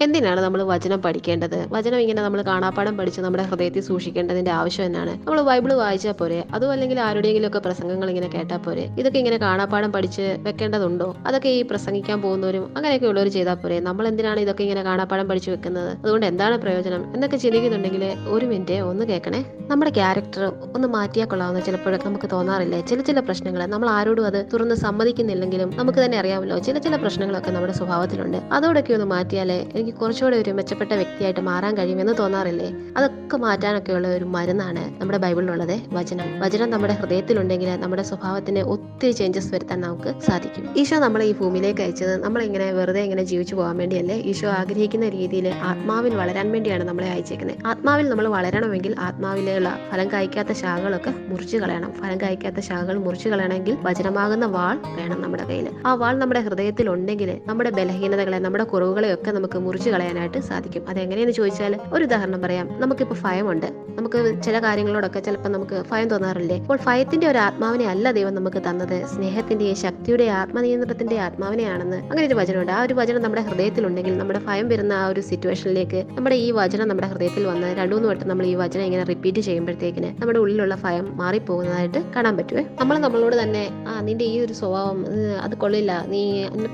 എന്തിനാണ് നമ്മൾ വചനം പഠിക്കേണ്ടത്? വചനം ഇങ്ങനെ നമ്മൾ കാണാപ്പാടം പഠിച്ച് നമ്മുടെ ഹൃദയത്തിൽ സൂക്ഷിക്കേണ്ടതിന്റെ ആവശ്യം എന്നാണ്. നമ്മൾ ബൈബിൾ വായിച്ചാൽ പോരെ? അതും അല്ലെങ്കിൽ ആരുടെയെങ്കിലും ഒക്കെ പ്രസംഗങ്ങൾ ഇങ്ങനെ കേട്ടാൽ പോരെ? ഇതൊക്കെ ഇങ്ങനെ കാണാപ്പാടം പഠിച്ച് വെക്കേണ്ടതുണ്ടോ? അതൊക്കെ ഈ പ്രസംഗിക്കാൻ പോകുന്നവരും അങ്ങനെയൊക്കെ ഉള്ളവർ ചെയ്താൽ പോരെ? നമ്മൾ എന്തിനാണ് ഇതൊക്കെ ഇങ്ങനെ കാണാപ്പാടം പഠിച്ച് വെക്കുന്നത്? അതുകൊണ്ട് എന്താണ് പ്രയോജനം? എന്നൊക്കെ ചിന്തിക്കുന്നുണ്ടെങ്കിൽ ഒരു മിനിറ്റ് ഒന്ന് കേൾക്കണേ. നമ്മുടെ ക്യാരക്ടർ ഒന്ന് മാറ്റിയാൽ കൊള്ളാവുന്ന ചിലപ്പോഴൊക്കെ നമുക്ക് തോന്നാറില്ലേ? ചില ചില പ്രശ്നങ്ങൾ. നമ്മൾ ആരോടും അത് തുറന്ന് സമ്മതിക്കുന്നില്ലെങ്കിലും നമുക്ക് തന്നെ അറിയാമല്ലോ. ചില ചില പ്രശ്നങ്ങളൊക്കെ നമ്മുടെ സ്വഭാവത്തിലുണ്ട്. അതോടൊക്കെ ഒന്ന് മാറ്റിയാലേ എനിക്ക് കുറച്ചുകൂടെ ഒരു മെച്ചപ്പെട്ട വ്യക്തിയായിട്ട് മാറാൻ കഴിയുമെന്ന് തോന്നാറില്ലേ? അതൊക്കെ മാറ്റാനൊക്കെയുള്ള ഒരു മരുന്നാണ് നമ്മുടെ ബൈബിളിലുള്ളത്. വചനം. വചനം നമ്മുടെ ഹൃദയത്തിലുണ്ടെങ്കിൽ നമ്മുടെ സ്വഭാവത്തിന് ഒത്തിരി ചേഞ്ചസ് വരുത്താൻ നമുക്ക് സാധിക്കും. ഈശോ നമ്മളെ ഈ ഭൂമിയിലേക്ക് അയച്ചത് നമ്മളിങ്ങനെ വെറുതെ ഇങ്ങനെ ജീവിച്ചു പോകാൻ വേണ്ടിയല്ലേ? ഈശോ ആഗ്രഹിക്കുന്ന രീതിയിൽ ആത്മാവിൽ വളരാൻ വേണ്ടിയാണ് നമ്മളെ അയച്ചേക്കുന്നത്. ആത്മാവിൽ നമ്മൾ വളരണമെങ്കിൽ ആത്മാവിലുള്ള ഫലം കായ്ക്കാത്ത ശാഖകളൊക്കെ മുറിച്ചു കളയണം. ഫലം കായ്ക്കാത്ത ശാഖകൾ മുറിച്ചു കളയണമെങ്കിൽ വചനമാകുന്ന വാൾ വേണം നമ്മുടെ കയ്യിൽ ആ വാൾ നമ്മുടെ ഹൃദയത്തിൽ ഉണ്ടെങ്കിൽ നമ്മുടെ ബലഹീനതകളെ നമ്മുടെ കുറവുകളെയൊക്കെ നമുക്ക് കളയാനായിട്ട് സാധിക്കും. അതെങ്ങനെയെന്ന് ചോദിച്ചാൽ ഒരു ഉദാഹരണം പറയാം. നമുക്കിപ്പോൾ ഭയമുണ്ട്. നമുക്ക് ചില കാര്യങ്ങളോടൊക്കെ ചിലപ്പോൾ നമുക്ക് ഭയം തോന്നാറില്ലേ? അപ്പോൾ ഭയത്തിന്റെ ഒരു ആത്മാവിനെ അല്ല ദൈവം നമുക്ക് തന്നത്. സ്നേഹത്തിന്റെയും ശക്തിയുടെയും ആത്മനിയന്ത്രണത്തിന്റെ ആത്മാവിനെയാണെന്ന് അങ്ങനെ ഒരു വചനമുണ്ട്. ആ ഒരു വചനം നമ്മുടെ ഹൃദയത്തിലുണ്ടെങ്കിൽ നമ്മുടെ ഭയം വരുന്ന ആ ഒരു സിറ്റുവേഷനിലേക്ക് നമ്മുടെ ഈ വചനം നമ്മുടെ ഹൃദയത്തിൽ വന്ന് രണ്ടു മൂന്ന് വട്ടം നമ്മൾ ഈ വചനം ഇങ്ങനെ റിപ്പീറ്റ് ചെയ്യുമ്പോഴത്തേക്കിന് നമ്മുടെ ഉള്ളിലുള്ള ഭയം മാറിപ്പോകുന്നതായിട്ട് കാണാൻ പറ്റുമേ നമ്മൾ നമ്മളോട് തന്നെ ആ നിന്റെ ഈ ഒരു സ്വഭാവം അത് കൊള്ളില്ല. നീ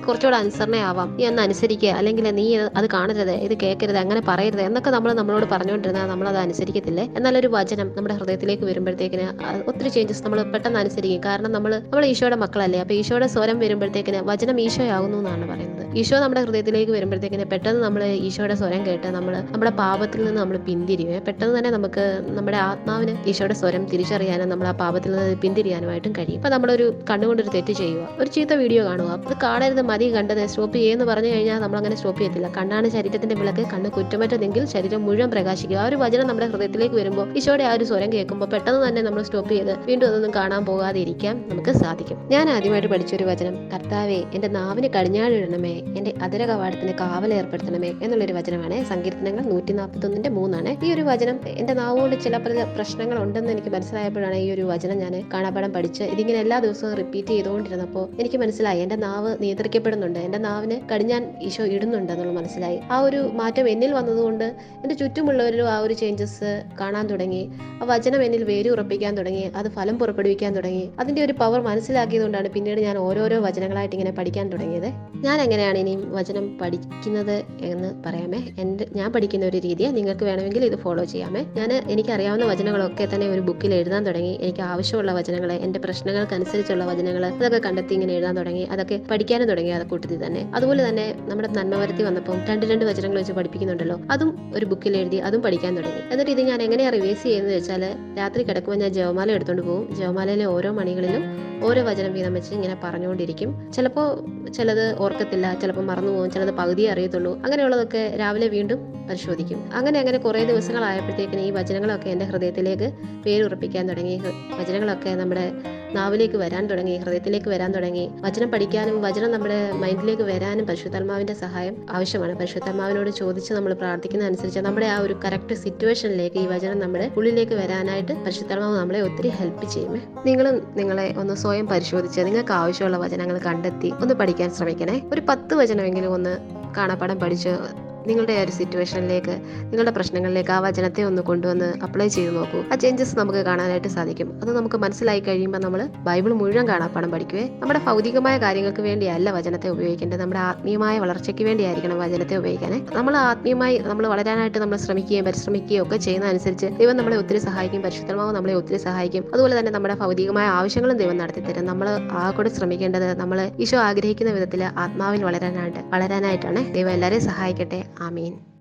കുറച്ചുകൂടെ അനുസരണയാവാം. നീ അന്ന് അനുസരിക്കുക. അല്ലെങ്കിൽ നീ അത് കാണരുത് ഇത് കേൾക്കരുത് അങ്ങനെ പറയരുത് എന്നൊക്കെ നമ്മൾ നമ്മളോട് പറഞ്ഞുകൊണ്ടിരുന്നാൽ നമ്മൾ അത് അനുസരിക്കത്തില്ലേ? എന്നാൽ ഒരു വചനം നമ്മുടെ ഹൃദയത്തിലേക്ക് വരുമ്പോഴത്തേക്കിന് ഒത്തിരി ചേഞ്ചസ് നമ്മൾ പെട്ടെന്ന് അനുസരിക്കും. കാരണം നമ്മൾ നമ്മൾ ഈശോയുടെ മക്കളല്ലേ അപ്പൊ ഈശോയുടെ സ്വരം വരുമ്പോഴത്തേക്കിന് വചനം ഈശോയാകുന്നു എന്നാണ് പറയുന്നത്. ഈശോ നമ്മുടെ ഹൃദയത്തിലേക്ക് വരുമ്പോഴത്തേക്കിന് പെട്ടെന്ന് നമ്മൾ ഈശോയുടെ സ്വരം കേട്ട് നമ്മൾ നമ്മുടെ പാപത്തിൽ നിന്ന് നമ്മൾ പിന്തിരിയേ പെട്ടെന്ന് തന്നെ നമുക്ക് നമ്മുടെ ആത്മാവിന് ഈശോയുടെ സ്വരം തിരിച്ചറിയാനും നമ്മൾ ആ പാപത്തിൽ നിന്ന് പിന്തിരിയാനുമായിട്ടും കഴിയും. അപ്പൊ നമ്മളൊരു കണ്ണുകൊണ്ടൊരു തെറ്റ് ചെയ്യുക ഒരു ചീത്ത വീഡിയോ കാണുക അത് കാണരുത് മതി കണ്ടത് സ്റ്റോപ്പ് ചെയ്യുമെന്ന് പറഞ്ഞു കഴിഞ്ഞാൽ നമ്മൾ അങ്ങനെ സ്റ്റോപ്പ് ചെയ്യത്തില്ല. കണ്ണാണ് ശരീരത്തിന്റെ വിളക്ക്. കണ്ണ് കുറ്റമറ്റതെങ്കിൽ ശരീരം മുഴുവൻ പ്രകാശിക്കുക. ആ ഒരു വചനം നമ്മുടെ ഹൃദയത്തിലേക്ക് വരുമ്പോൾ ഈശോയുടെ ആ ഒരു സ്വരം കേൾക്കുമ്പോൾ പെട്ടെന്ന് തന്നെ നമ്മൾ സ്റ്റോപ്പ് ചെയ്ത് വീണ്ടും അതൊന്നും കാണാൻ പോകാതെ ഇരിക്കാൻ നമുക്ക് സാധിക്കും. ഞാൻ ആദ്യമായിട്ട് പഠിച്ചൊരു വചനം കർത്താവെ എന്റെ നാവിന് കടിഞ്ഞാടിടണമേ എന്റെ അതര കവാടത്തിന് കാവൽ ഏർപ്പെടുത്തണമേ എന്നുള്ളൊരു വചനമാണ്. സങ്കീർത്തനങ്ങൾ നൂറ്റി നാൽപ്പത്തി ഒന്നിന്റെ മൂന്നാണ്. ഈ ഒരു വചനം എന്റെ നാവുകൊണ്ട് ചില പ്രശ്നങ്ങൾ ഉണ്ടെന്ന് എനിക്ക് മനസ്സിലായപ്പോഴാണ് ഈ ഒരു വചനം ഞാൻ കാണാപ്പാടം പഠിച്ച് ഇതിങ്ങനെ എല്ലാ ദിവസവും റിപ്പീറ്റ് ചെയ്തുകൊണ്ടിരുന്നപ്പോൾ എനിക്ക് മനസ്സിലായി എന്റെ നാവ് നിയന്ത്രിക്കപ്പെടുന്നുണ്ട് എന്റെ നാവിന് കടിഞ്ഞാൻ ഈശോ ഇടുന്നുണ്ട് എന്നുള്ളത് മനസ്സിലായി. ആ ഒരു മാറ്റം എന്നിൽ വന്നതുകൊണ്ട് എന്റെ ചുറ്റുമുള്ളവരിലും ആ ഒരു ചേഞ്ചസ് കാണാൻ തുടങ്ങി. ആ വചനം എന്നിൽ വേര് ഉറപ്പിക്കാൻ തുടങ്ങി. അത് ഫലം പുറപ്പെടുവിക്കാൻ തുടങ്ങി. അതിന്റെ ഒരു പവർ മനസ്സിലാക്കിയതുകൊണ്ടാണ് പിന്നീട് ഞാൻ ഓരോരോ വചനങ്ങളായിട്ട് ഇങ്ങനെ പഠിക്കാൻ തുടങ്ങിയത്. ഞാൻ എങ്ങനെയാണ് ഇനിയും വചനം പഠിക്കുന്നത് എന്ന് പറയാമേ? എന്റെ ഞാൻ പഠിക്കുന്ന ഒരു രീതിയെ. നിങ്ങൾക്ക് വേണമെങ്കിൽ ഇത് ഫോളോ ചെയ്യാമേ. ഞാൻ എനിക്കറിയാവുന്ന വചനങ്ങളൊക്കെ തന്നെ ഒരു ബുക്കിൽ എഴുതാൻ തുടങ്ങി. എനിക്ക് ആവശ്യമുള്ള വചനങ്ങൾ എന്റെ പ്രശ്നങ്ങൾക്ക് അനുസരിച്ചുള്ള വചനങ്ങൾ അതൊക്കെ കണ്ടെത്തി ഇങ്ങനെ എഴുതാൻ തുടങ്ങി. അതൊക്കെ പഠിക്കാനും തുടങ്ങി അത് കൂട്ടത്തിൽ തന്നെ. അതുപോലെ തന്നെ നമ്മുടെ നന്മവരത്തി വന്നപ്പം രണ്ട് രണ്ട് രണ്ട് വചനങ്ങൾ വെച്ച് പഠിപ്പിക്കുന്നുണ്ടല്ലോ. അതും ഒരു ബുക്കിൽ എഴുതി അതും പഠിക്കാൻ തുടങ്ങി. എന്നിട്ട് ഇത് ഞാൻ എങ്ങനെയാണ് റിവേഴ്സ് ചെയ്യുന്നത് വെച്ചാൽ രാത്രി കിടക്കുമ്പോൾ ഞാൻ ജവമാല എടുത്തുകൊണ്ട് പോകും. ജവമാലയിലെ ഓരോ മണികളിലും ഓരോ വചനം വീതം വെച്ച് ഇങ്ങനെ പറഞ്ഞുകൊണ്ടിരിക്കും. ചിലപ്പോൾ ചിലത് ഓർക്കത്തില്ല ചിലപ്പോൾ മറന്നു പോകും ചിലത് പകുതിയെ അറിയത്തുള്ളൂ. അങ്ങനെയുള്ളതൊക്കെ രാവിലെ വീണ്ടും പരിശോധിക്കും. അങ്ങനെ അങ്ങനെ കുറേ ദിവസങ്ങളായപ്പോഴത്തേക്കിന് ഈ വചനങ്ങളൊക്കെ എന്റെ ഹൃദയത്തിലേക്ക് പേരുറപ്പിക്കാൻ തുടങ്ങി. വചനങ്ങളൊക്കെ നമ്മുടെ നാവിലേക്ക് വരാൻ തുടങ്ങി ഹൃദയത്തിലേക്ക് വരാൻ തുടങ്ങി. വചനം പഠിക്കാനും വചനം നമ്മുടെ മൈൻഡിലേക്ക് വരാനും പരിശുദ്ധാത്മാവിന്റെ സഹായം ആവശ്യമാണ്. പരിശുദ്ധാത്മാവിനോട് ചോദിച്ച് നമ്മൾ പ്രാർത്ഥിക്കുന്ന അനുസരിച്ച് നമ്മുടെ ആ ഒരു കറക്റ്റ് സിറ്റുവേഷനിലേക്ക് ഈ വചനം നമ്മുടെ ഉള്ളിലേക്ക് വരാനായിട്ട് പരിശുദ്ധാത്മാവ് നമ്മളെ ഒത്തിരി ഹെൽപ്പ് ചെയ്യുമേ. നിങ്ങളും നിങ്ങളെ ഒന്ന് സ്വയം പരിശോധിച്ച് നിങ്ങൾക്ക് ആവശ്യമുള്ള വചനങ്ങൾ കണ്ടെത്തി ഒന്ന് പഠിക്കാൻ ശ്രമിക്കണേ. ഒരു പത്ത് വചനമെങ്കിലും ഒന്ന് കാണാപ്പാടം പഠിച്ച് നിങ്ങളുടെ ആ ഒരു സിറ്റുവേഷനിലേക്ക് നിങ്ങളുടെ പ്രശ്നങ്ങളിലേക്ക് ആ വചനത്തെ ഒന്ന് കൊണ്ടുവന്ന് അപ്ലൈ ചെയ്ത് നോക്കൂ. ആ ചേഞ്ചസ് നമുക്ക് കാണാനായിട്ട് സാധിക്കും. അത് നമുക്ക് മനസ്സിലായി കഴിയുമ്പോൾ നമ്മൾ ബൈബിൾ മുഴുവൻ കാണാപ്പാടം പഠിക്കുവേ. നമ്മുടെ ഭൗതികമായ കാര്യങ്ങൾക്ക് വേണ്ടിയല്ല വചനത്തെ ഉപയോഗിക്കേണ്ടത്. നമ്മുടെ ആത്മീയമായ വളർച്ചയ്ക്ക് വേണ്ടിയായിരിക്കണം വചനത്തെ ഉപയോഗിക്കാനേ. നമ്മൾ ആത്മീയമായി നമ്മൾ വളരാനായിട്ട് നമ്മൾ ശ്രമിക്കുകയും പരിശ്രമിക്കുകയും ഒക്കെ ചെയ്യുന്ന അനുസരിച്ച് ദൈവം നമ്മളെ ഒത്തിരി സഹായിക്കും. പരിശുദ്ധമാവ് നമ്മളെ ഒത്തിരി സഹായിക്കും. അതുപോലെ തന്നെ നമ്മുടെ ഭൗതികമായ ആവശ്യങ്ങളും ദൈവം നടത്തി തരും നമ്മൾ ആ കൂടെ ശ്രമിക്കേണ്ടത് നമ്മൾ ഈശോ ആഗ്രഹിക്കുന്ന വിധത്തിൽ ആത്മാവിൽ വളരാനായിട്ട് വളരാനായിട്ടാണ് ദൈവം എല്ലാവരെയും സഹായിക്കട്ടെ. Amén.